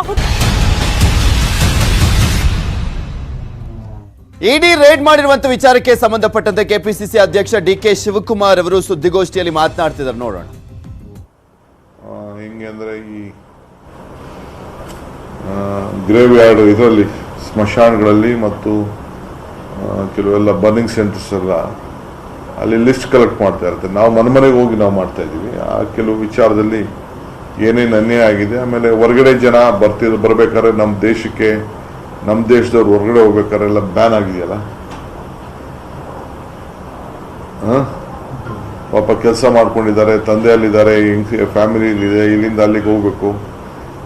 ಬಹು ಇಡಿ ರೇಡ್ ಮಾಡಿರುವಂತ ವಿಚಾರಕ್ಕೆ ಸಂಬಂಧಪಟ್ಟಂತೆ ಕೆಪಿಸಿಸಿ ಅಧ್ಯಕ್ಷ ಡಿ ಕೆ ಶಿವಕುಮಾರ್ ಅವರು ಸುದ್ದಿಗೋಷ್ಠಿಯಲ್ಲಿ ಮಾತನಾಡ್ತಿದ್ದಾರೆ ನೋಡೋಣ. ಹಿಂಗೆ ಹೆಂಗೆ ಅಂದರೆ ಈ ಗ್ರೇವ್ ಯಾರ್ಡ್ ಇದರಲ್ಲಿ ಸ್ಮಶಾನಗಳಲ್ಲಿ ಮತ್ತು ಕೆಲವೆಲ್ಲ ಬರ್ನಿಂಗ್ ಸೆಂಟರ್ಸ್ ಎಲ್ಲ ಅಲ್ಲಿ ಲಿಸ್ಟ್ ಕಲೆಕ್ಟ್ ಮಾಡ್ತಾ ಇರುತ್ತೆ. ನಾವು ಮನೆ ಮನೆಗೆ ಹೋಗಿ ನಾವು ಮಾಡ್ತಾ ಇದ್ದೀವಿ. ಆ ಕೆಲವು ವಿಚಾರದಲ್ಲಿ ಏನೇನು ಅನ್ಯಾಯ ಆಗಿದೆ, ಆಮೇಲೆ ಹೊರಗಡೆ ಜನ ಬರ್ತಿದ್ರು ಬರಬೇಕಾದ್ರೆ ನಮ್ಮ ದೇಶಕ್ಕೆ ನಮ್ಮ ದೇಶದವ್ರು ಹೊರಗಡೆ ಹೋಗ್ಬೇಕಾದ್ರೆ ಎಲ್ಲ ಬ್ಯಾನ್ ಆಗಿದೆಯಲ್ಲ? ಪಾಪ ಕೆಲಸ ಮಾಡ್ಕೊಂಡಿದ್ದಾರೆ, ತಂದೆಯಲ್ಲಿದ್ದಾರೆ ಫ್ಯಾಮಿಲಿ ಇದೆ ಇಲ್ಲಿಂದ ಅಲ್ಲಿಗೆ ಹೋಗ್ಬೇಕು.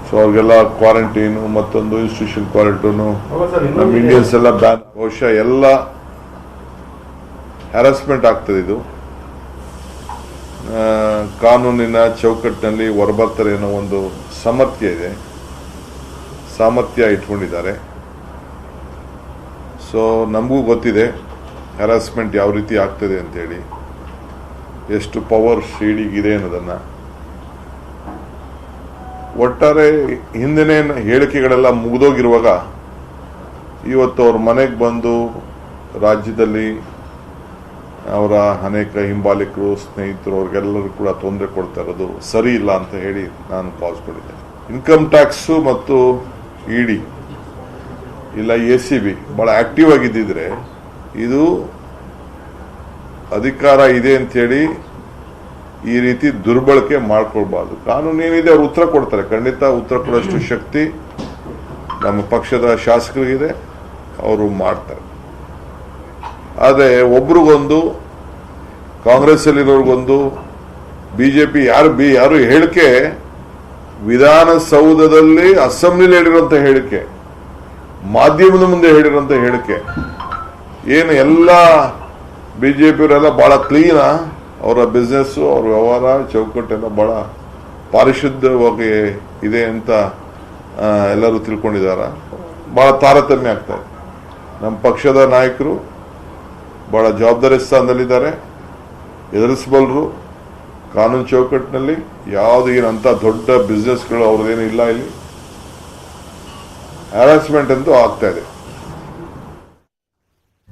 ಸೊ ಅವ್ರಿಗೆಲ್ಲ ಕ್ವಾರಂಟೈನು ಮತ್ತೊಂದು ಇನ್ಸ್ಟಿಟ್ಯೂಷನ್ ಕ್ವಾರಂಟೈನು ನಮ್ಮ ಇಂಡಿಯನ್ಸ್ ಎಲ್ಲ ಬ್ಯಾನ್ ಬಹುಶಃ ಎಲ್ಲ ಹ್ಯಾರಸ್ಮೆಂಟ್ ಆಗ್ತದೆ ಇದು. ಕಾನೂನಿನ ಚೌಕಟ್ಟಿನಲ್ಲಿ ಹೊರಬರ್ತಾರೆ ಅನ್ನೋ ಒಂದು ಸಾಮರ್ಥ್ಯ ಇದೆ. ಸಾಮರ್ಥ್ಯ ಇಟ್ಕೊಂಡಿದ್ದಾರೆ. ಸೊ ನಮಗೂ ಗೊತ್ತಿದೆ ಹ್ಯಾರಾಸ್ಮೆಂಟ್ ಯಾವ ರೀತಿ ಆಗ್ತದೆ ಅಂತೇಳಿ. ಎಷ್ಟು ಪವರ್ ಶೀಡಿಗಿದೆ ಅನ್ನೋದನ್ನು. ಒಟ್ಟಾರೆ ಹಿಂದಿನ ಹೇಳಿಕೆಗಳೆಲ್ಲ ಮುಗಿದೋಗಿರುವಾಗ, ಇವತ್ತು ಅವ್ರ ಮನೆಗೆ ಬಂದು ರಾಜ್ಯದಲ್ಲಿ ಅವರ ಅನೇಕ ಹಿಂಬಾಲಿಕರು, ಸ್ನೇಹಿತರು, ಅವ್ರಿಗೆಲ್ಲರೂ ಕೂಡ ತೊಂದರೆ ಕೊಡ್ತಾ ಇರೋದು ಸರಿ ಇಲ್ಲ ಅಂತ ಹೇಳಿ ನಾನು ಪಾಸ್ ಕೊಟ್ಟಿದ್ದೆ ಇನ್ಕಮ್ ಟ್ಯಾಕ್ಸು ಮತ್ತು ಇಡಿ ಇಲ್ಲ ಎ ಸಿ ಬಿ ಭಾಳ ಆಕ್ಟಿವ್ ಆಗಿದ್ದಿದ್ರೆ ಇದು ಅಧಿಕಾರ ಇದೆ ಅಂತೇಳಿ ಈ ರೀತಿ ದುರ್ಬಳಕೆ ಮಾಡ್ಕೊಳ್ಬಾರ್ದು. ಕಾನೂನು ಏನಿದೆ ಅವ್ರು ಉತ್ತರ ಕೊಡ್ತಾರೆ. ಖಂಡಿತ ಉತ್ತರ ಕೊಡೋಷ್ಟು ಶಕ್ತಿ ನಮ್ಮ ಪಕ್ಷದ ಶಾಸಕರಿಗಿದೆ. ಅವರು ಮಾಡ್ತಾರೆ. ಆದರೆ ಒಬ್ರಿಗೊಂದು ಕಾಂಗ್ರೆಸ್ ಜೆ ಪಿ ಯಾರು ಬಿ, ಯಾರು ಹೇಳಿಕೆ, ವಿಧಾನಸೌಧದಲ್ಲಿ ಅಸೆಂಬ್ಲಿಲಿ ಹೇಳಿರುವಂತ ಹೇಳಿಕೆ, ಮಾಧ್ಯಮದ ಮುಂದೆ ಹೇಳಿರುವಂತ ಹೇಳಿಕೆ. ಏನು ಎಲ್ಲ ಬಿ ಜೆ ಪಿಯವರೆಲ್ಲ ಬಹಳ ಕ್ಲೀನ, ಅವರ ಬಿಸ್ನೆಸ್ಸು, ಅವ್ರ ವ್ಯವಹಾರ, ಚೌಕಟ್ಟೆಲ್ಲ ಬಹಳ ಪಾರಿಶುದ್ಧವಾಗಿ ಇದೆ ಅಂತ ಎಲ್ಲರೂ ತಿಳ್ಕೊಂಡಿದ್ದಾರೆ ಬಹಳ ತಾರತಮ್ಯ ಆಗ್ತಾ ನಮ್ಮ ಪಕ್ಷದ ನಾಯಕರು ಬಹಳ ಜವಾಬ್ದಾರಿ ಸ್ಥಾನದಲ್ಲಿದ್ದಾರೆ. ಎದುರಿಸಬಲ್ಲರು ಕಾನೂನು ಚೌಕಟ್ಟಿನಲ್ಲಿ ಯಾವುದು ಏನಂತ ದೊಡ್ಡ ಬಿಸ್ನೆಸ್ಗಳು ಅವ್ರದ್ದೇನು ಇಲ್ಲ ಇಲ್ಲಿ. ಹ್ಯಾರಾಸ್ಮೆಂಟ್ ಅಂತೂ ಆಗ್ತಾ ಇದೆ.